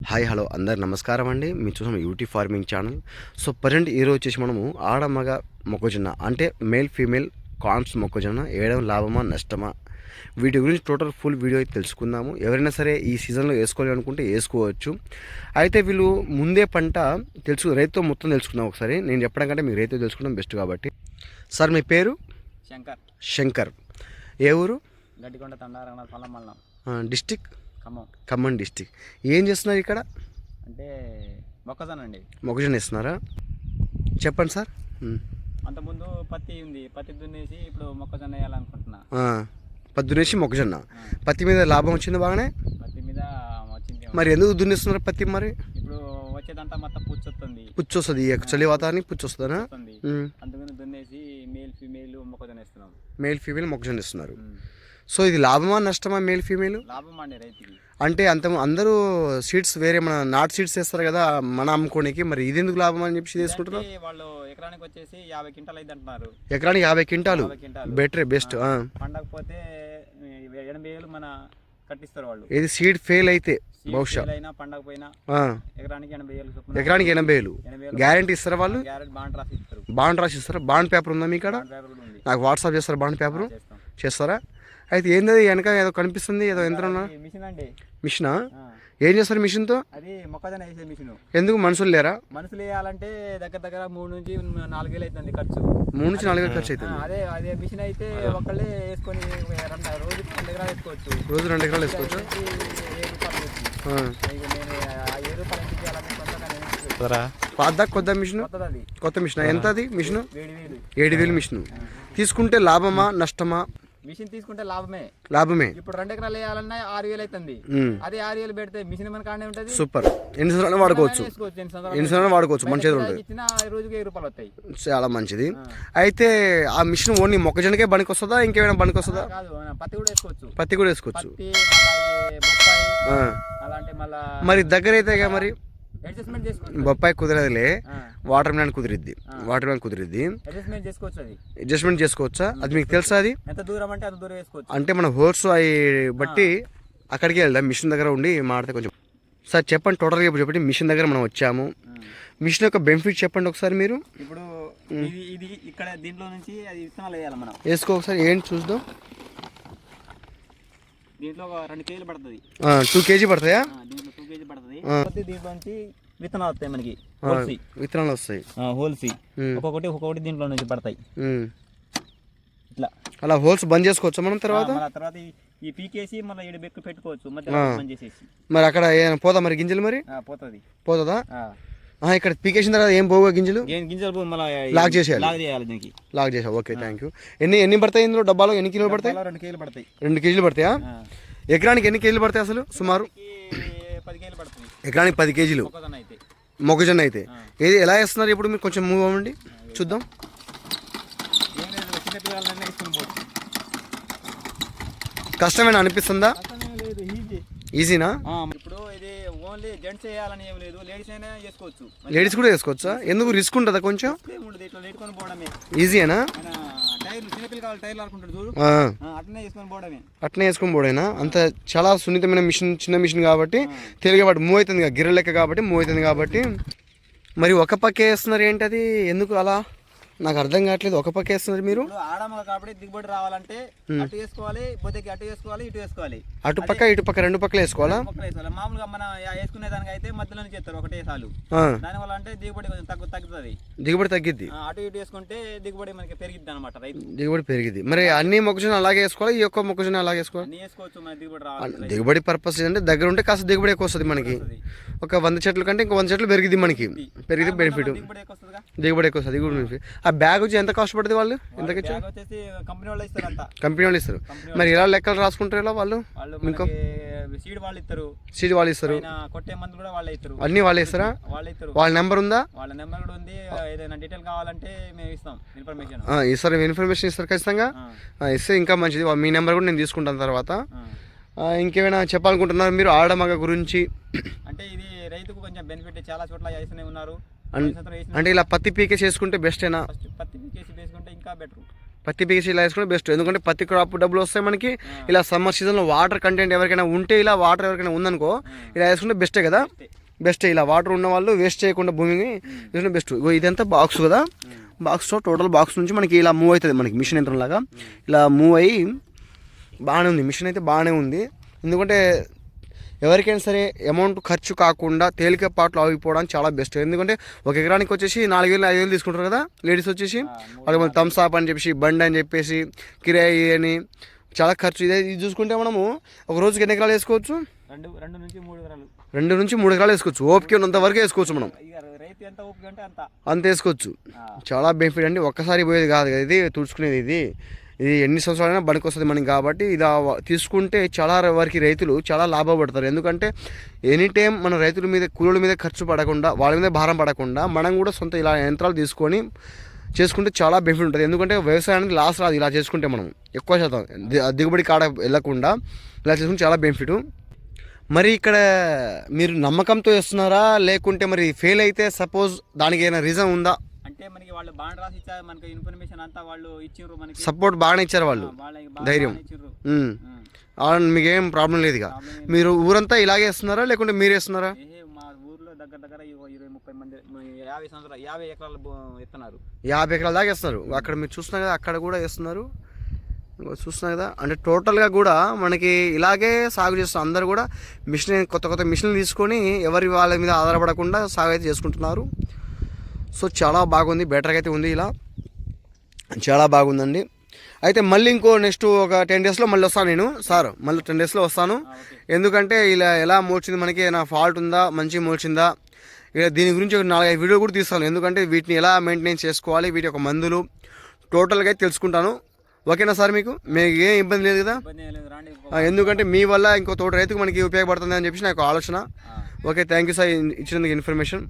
Hi hello అందరు నమస్కారం అండి. మీరు చూసిన UT farming channel. So present ఈరోజు వచ్చేసి మనము ఆడ మగ మొక్కజొన్న అంటే మేల్ ఫీమేల్ కాన్స్ మొక్కజొన్న వేయడం లాభమా నష్టమా? వీటి గురించి టోటల్ ఫుల్ వీడియో అయితే తెలుసుకుందాము. ఎవరైనా సరే ఈ సీజన్లో వేసుకోవాలి అనుకుంటే వేసుకోవచ్చు. అయితే వీళ్ళు ముందే పంట తెలుసు రైతుతో మొత్తం తెలుసుకుందాం ఒకసారి. నేను చెప్పడం కంటే మీకు రైతు తెలుసుకోవడం బెస్ట్ కాబట్టి. సార్ మీ పేరు? శంకర్. శంకర్. ఏ ఊరు? గడ్డికొండ తండారంగ పొలం మల్లం డిస్టిక్? ఖమ్మం. ఖమ్మం డిస్టిక్. ఏం చేస్తున్నారు ఇక్కడ? అంటే మొక్కజొన్న అండి. మొక్కజొన్న ఇస్తున్నారా చెప్పండి సార్. అంతకుముందు పత్తి ఉంది. పత్తి దున్నేసి ఇప్పుడు మొక్కజొన్న వేయాలనుకుంటున్నా. పది దున్నేసి మొక్కజొన్న. పత్తి మీద లాభం వచ్చింది బాగానే? పత్తి మీద వచ్చింది. మరి ఎందుకు దున్నిస్తున్నారు పత్తి మరి? ఇప్పుడు వచ్చేదంతా మొత్తం పుచ్చొస్తుంది. పుచ్చు వస్తుంది చలి వాతావరణానికి పుచ్చు వస్తుందా వస్తుంది ఉమ్. అందుకని దున్నేసి మేల్ ఫీమేల్ మొక్కజొన్న వేస్తున్నాం మేల్ ఫీమేల్ మొక్కజొన్న ఇస్తున్నారు. సో ఇది లాభమా నష్టమా మేల్ ఫీమేల్? అంటే అంత అందరూ సీడ్స్ వేరే మన నాట్ సీడ్స్ వేస్తారు కదా మన అమ్ముకోనికి మరి ఇది ఎందుకు లాభం అని చెప్పి తీసుకుంటున్నారు వాళ్ళు ఎకరానికి వచ్చేసి యాభై క్వింటాలు అయింది అంటున్నారు ఎకరానికి యాభై క్వింటాలు? బెటరే బెస్ట్ పండకపోతే ఎనభై వేలు మన కట్టిస్తారు వాళ్ళు. ఇది సీడ్ ఫెయిల్ అయితే బహుశా. ఆ, ఎకరానికి ఎనభై వేలు గ్యారంటీ ఇస్తారా వాళ్ళు? బాండ్ రాసి ఇస్తారు. బాండ్ పేపర్ ఉందా మీ కాడ? నాకు వాట్సాప్ చేస్తారా బాండ్ పేపరు చేస్తాం. చేస్తారా? అయితే ఏంది వెనక ఏదో కనిపిస్తుంది ఏదో యంత్రం మిషన్ ఏం చేస్తారు మిషన్తో? అది మొక్కజొన్న వేసే మిషన్. ఎందుకు మనుషులు లేరా? మనుషులు వేయాలంటే దగ్గర దగ్గర మూడు నుంచి నాలుగు వేలు అవుతుంది ఖర్చు. మూడు నుంచి నాలుగు వేలు ఖర్చు అవుతుంది అదే అదే మిషన్ అయితే ఒకళ్ళే వేసుకొని రెండు రోజు రెండు ఎకరాలు వేసుకోవచ్చు. రోజు రెండు ఎకరాలు వేసుకోవచ్చు? పాత కొత్త మిషన్? కొత్త మిషన్? ఎంత అది మిషన్? ఏడు వేలు. మిషన్. తీసుకుంటే లాభమా? నష్టమా? మిషన్ తీసుకుంటే లాభమే. లాభమే. ఇప్పుడు రెండు ఎకరాలు వేయాలన్నా ఆరు వేలు అవుతుంది అదే ఆరు వేలు పెడితే మిషన్ మన కాడే ఉంటుంది? సూపర్. ఎన్ని సంవత్సరాలు వాడుకోవచ్చు? ఎన్ని సంవత్సరాలు సంవత్సరాలు వాడుకోవచ్చు? మంచి చేతులు ఉంటుంది. ఇచ్చిన రోజుకి వెయ్యి రూపాయలు వస్తాయి. చాలా మంచిది. అయితే ఆ మిషన్ ఓన్లీ మొక్కజొన్నకే పనికి వస్తుందా ఇంకేమైనా పనికి వస్తుందా పత్తి కూడా వేసుకోవచ్చు. పత్తి కూడా వేసుకోవచ్చు. మరి దగ్గర అయితే మరి? అడ్జస్ట్మెంట్ చేసుకోవచ్చు బొప్పాయి కుదరదులే. వాటర్ మ్యాన్ కుదిరిద్ది. వాటర్ మ్యాన్ కుదిరిద్ది. అడ్జస్ట్మెంట్ చేసుకోవచ్చు అది? అడ్జస్ట్మెంట్ చేసుకోవచ్చా? అది మీకు తెలుసా అది? ఎంత దూరం అంటే అంత దూరం వేసుకోవచ్చు. అంటే మన హోర్స్ అవి బట్టి అక్కడికి వెళ్దాం. మిషన్ దగ్గర ఉండి మాడితే కొంచెం. సార్ చెప్పండి టోటల్గా ఇప్పుడు చెప్పండి. మిషన్ దగ్గర మనం వచ్చాము. మిషన్ యొక్క బెనిఫిట్ చెప్పండి ఒకసారి మీరు. ఇప్పుడు ఇది ఇది ఇక్కడ దీంట్లో నుంచి అది విత్తనాలు వేయాలి మనం. వేసుకో ఒకసారి. ఏంటి చూద్దాం. దీంట్లో ఒక రెండు కేజీలు పడుతుంది. టూ కేజీ పడతాయా? ఆ, దీంట్లో టూ కేజీ పడుతుంది ఆ. కాకపోతే దీంట్లో నుంచి విత్తనాలు వస్తాయి. మనకి హోల్సీ విత్తనాలు వస్తాయి హోల్సీ ఒక్కొక్కటి ఒక్కొక్కటి దీంట్లో నుంచి పడతాయి. ఇట్లా. అలా హోల్స్ బంద్ చేసుకోవచ్చా మనం తర్వాత? తర్వాత ఈ- పీకేసి మళ్ళీ ఏడు బెక్కు పెట్టుకోవచ్చు. మధ్యలో ఆ. బంద్ చేసేసి. మరి అక్కడ ఏమైనా పోదా మరి గింజలు మరి? పోతుంది. పోతుందా? ఇక్కడ పీకేసిన తర్వాత ఏం పోగా గింజలు? గింజలు లాక్ చేసేయాలి. లాక్ చేయాలి దీనికి. లాక్ చేసావు ఓకే థ్యాంక్ యూ ఎన్ని ఎన్ని పడతాయి ఇందులో? డబ్బాలో ఎన్ని కిలోలు పడతాయి? రెండు కేజీలు పడతాయి. రెండు కేజీలు పడతాయా. ఎకరానికి ఎన్ని కేజీలు పడతాయి అసలు? సుమారు? కేజీలు పడుతుంది. ఎకరానికి పది కేజీలు. మొక్కజొన్న అయితే మొక్కజొన్న అయితే ఆ. ఏది ఎలా వేస్తున్నారు? ఇప్పుడు మీరు కొంచెం మూవ్ అవ్వండి. చూద్దాం. కష్టమేనా? అనిపిస్తుందా? కష్టమేం లేదు ఈజీ. ఈజీనా? ఇప్పుడు ఇది ఓన్లీ జెంట్స్ వేయాలని ఏం లేదు లేడీస్ అయినా చేసుకోవచ్చు లేడీస్ కూడా వేసుకోవచ్చా? ఎందుకు? రిస్క్ ఉంటుందా కొంచెం? ఉండదు అట్నే వేసుకొని పోడేనా అంత చాలా సున్నితమైన మిషన్ చిన్న మిషన్ కాబట్టి తెలిగే వాటి మూవ్ అవుతుంది గిర్ర లెక్క కాబట్టి మూవ్ అవుతుంది కాబట్టి. మరి ఒక పక్క వేస్తున్నారు ఏంటి అది ఎందుకు అలా? నాకు అర్థం కావట్లేదు. ఒక పక్క వేస్తున్నారు మీరు? ఆడమ్మ కాబట్టి దిగుబడి రావాలంటే అటు వేసుకోవాలి బొద్దకి అటు వేసుకోవాలి ఇటు వేసుకోవాలి. అటు పక్క ఇటు పక్క రెండు పక్కలు వేసుకోవాలా? మామూలుగా మనం వేసుకునే దానికి అయితే మధ్యలో చేస్తారు ఒకటే సాలు. ఆ, దానివల్ల అంటే దిగుబడి కొంచెం తగ్గు తగ్గుతుంది. దిగుబడి తగ్గిద్ది. అటు ఇటు వేసుకుంటే దిగుబడి మనకి పెరిగిద్ది అనమాట రైతు. దిగుబడి పెరిగిద్ది. మరి అన్ని మొక్కజొన్న అలాగే వేసుకోవాలి? ఈ ఒక్క మొక్కజొన్న అలాగే వేసుకోవాలి? వేసుకోవచ్చు మన దిగుబడి రావాలి. దిగుబడి పర్పస్ అంటే దగ్గర ఉంటే కాస్త దిగుబడి ఎక్కువ వస్తుంది మనకి. ఒక వంద చెట్ల కంటే ఇంకో వంద చెట్లు పెరిగిద్ది మనకి. పెరిగితే బెనిఫిట్ దిగుబడి ఎక్కువ వస్తుందిగా? దిగుబడి ఎక్కువ వస్తుంది. దిగుబడి ఆ బ్యాగ్ వచ్చి ఎంత కాస్ట్ పడుతుంది వాళ్ళు? వచ్చేసి కంపెనీ వాళ్ళు ఇస్తారు అంతా కంపెనీ వాళ్ళు ఇస్తారు. మరి ఇలా లెక్కలు రాసుకుంటారు ఇలా వాళ్ళు? వాళ్ళు మనకి సీడ్ వాళ్ళు ఇస్తారు. సీడ్ వాళ్ళు ఇస్తారు. కొట్టే మందులు కూడా వాళ్ళే ఇస్తారు. అన్నీ వాళ్ళే ఇస్తారా? వాళ్ళే ఇస్తారు. వాళ్ళ నెంబర్ ఉందా? వాళ్ళ నెంబర్ కూడా ఉంది. ఏదైనా డీటెయిల్ కావాలంటే మేము ఇస్తాం ఇన్ఫర్మేషన్ ఇస్తారు ఇన్ఫర్మేషన్ ఇస్తారు ఖచ్చితంగా. ఇస్తే ఇంకా మంచిది. మీ నెంబర్ కూడా నేను తీసుకుంటాను తర్వాత. ఇంకేమైనా చెప్పాలనుకుంటున్నారు మీరు? ఆడమగ గురించి. అంటే ఇది రైతుకు కొంచెం బెనిఫిట్ చాలా చోట్ల వేస్తూనే ఉన్నారు. అంటే ఇలా పత్తి పీకే చేసుకుంటే బెస్టేనా? పత్తి పీకేసి వేసుకుంటే ఇంకా బెటర్. పత్తి పీసి ఇలా వేసుకుంటే బెస్ట్. ఎందుకంటే పత్తి క్రాప్ డబ్బులు వస్తాయి మనకి. ఇలా సమ్మర్ సీజన్లో వాటర్ కంటెంట్ ఎవరికైనా ఉంటే ఇలా వాటర్ ఎవరికైనా ఉందనుకో ఇలా వేసుకుంటే బెస్టే కదా? బెస్ట్. ఇలా వాటర్ ఉన్న వాళ్ళు వేస్ట్ చేయకుండా భూమిని వేసుకుంటే బెస్ట్. ఇదంతా బాక్స్ కదా? బాక్స్లో టోటల్ బాక్స్ నుంచి మనకి ఇలా మూవ్ అవుతుంది మనకి మిషన్ యంత్రం లాగా. ఇలా మూవ్ అయ్యి బాగానే ఉంది. మిషన్ అయితే బాగానే ఉంది. ఎందుకంటే ఎవరికైనా సరే అమౌంట్ ఖర్చు కాకుండా తేలికపాట్లు ఆగిపోవడానికి చాలా బెస్ట్ ఎందుకంటే ఒక ఎకరానికి వచ్చేసి నాలుగు వేలు ఐదు వేలు తీసుకుంటారు కదా లేడీస్ వచ్చేసి. వాళ్ళకి మన థమ్స్ అప్ అని చెప్పేసి బండి అని చెప్పేసి కిరాయి అని చాలా ఖర్చు. ఇదే ఇది చూసుకుంటే మనము ఒక రోజుకి ఎన్ని ఎకరాలు వేసుకోవచ్చు? రెండు రెండు నుంచి మూడు ఎకరాలు. రెండు నుంచి మూడు ఎకరాలు వేసుకోవచ్చు. ఓపిక ఉన్నంత వరకు వేసుకోవచ్చు మనం. అంత. వేసుకోవచ్చు. చాలా బెనిఫిట్ అండి. ఒక్కసారి పోయేది కాదు కదా ఇది తుడుచుకునేది ఇది. ఇది ఎన్ని సంవత్సరాలైనా బనికి వస్తుంది మనకి కాబట్టి ఇది తీసుకుంటే చాలా వరకు రైతులు చాలా లాభపడతారు. ఎందుకంటే ఎనీ టైం మన రైతుల మీద కూలీల మీద ఖర్చు పడకుండా వాళ్ళ మీద భారం పడకుండా మనం కూడా సొంత ఇలా యంత్రాలు తీసుకొని చేసుకుంటే చాలా బెనిఫిట్ ఉంటుంది. ఎందుకంటే వ్యవసాయానికి లాస్ రాదు ఇలా చేసుకుంటే మనం. ఎక్కువ శాతం దిగుబడి కాడ వెళ్ళకుండా ఇలా చేసుకుంటే చాలా బెనిఫిట్. మరి ఇక్కడ మీరు నమ్మకంతో వేస్తున్నారా లేకుంటే మరి ఫెయిల్ అయితే సపోజ్ దానికి ఏమైనా రీజన్ ఉందా? అంటే మనకి వాళ్ళు బాండ్ రాసి ఇచ్చారు మనకి ఇన్ఫర్మేషన్ అంతా వాళ్ళు ఇచ్చిండ్రు మనకి. సపోర్ట్ బాగానే ఇచ్చారు వాళ్ళు. వాళ్ళకి బాగా ధైర్యం. ఇచ్చిండ్రు. అవును, మీకేం ప్రాబ్లం లేదు ఇక మీరు ఊరంతా ఇలాగే వేస్తున్నారా లేకుంటే మీరు వేస్తున్నారా? ఏహే, మా ఊర్లో దగ్గర దగ్గర ఇరవై ఇరవై ముప్పై మంది మ- యాభై సంవత్సరాలు యాభై ఎకరాలు భూ- యాభై ఎకరాల దాకా వేస్తున్నారు. అక్కడ మీరు చూస్తున్నారు కదా అక్కడ కూడా వేస్తున్నారు. ఇంకో చూస్తున్నారు కదా. అంటే టోటల్గా కూడా మనకి ఇలాగే సాగు చేస్తున్నారు అందరు కూడా మిషన్ కొత్త కొత్త మిషన్లు తీసుకొని ఎవరి వాళ్ళ మీద ఆధారపడకుండా సాగు అయితే చేసుకుంటున్నారు. సో చాలా బాగుంది బెటర్గా అయితే ఉంది ఇలా. చాలా బాగుందండి. అయితే మళ్ళీ ఇంకో నెక్స్ట్ ఒక టెన్ డేస్లో మళ్ళీ వస్తాను నేను. సార్ మళ్ళీ టెన్ డేస్లో వస్తాను. ఎందుకంటే ఇలా ఎలా మోల్చింది మనకి ఏమైనా ఫాల్ట్ ఉందా మంచి మోల్చిందా? ఇక దీని గురించి ఒక నాలుగైదు వీడియో కూడా తీస్తాను. ఎందుకంటే వీటిని ఎలా మెయింటైన్ చేసుకోవాలి వీటి యొక్క మందులు టోటల్గా అయితే తెలుసుకుంటాను. ఓకేనా సార్ మీకు? మీకు ఏం ఇబ్బంది లేదు కదా? ఎందుకంటే మీ వల్ల ఇంకో తోట రైతుకు మనకి ఉపయోగపడుతుంది అని చెప్పేసి నాకు ఆలోచన. ఓకే థ్యాంక్ యూ సార్ ఇచ్చినందుకు ఇన్ఫర్మేషన్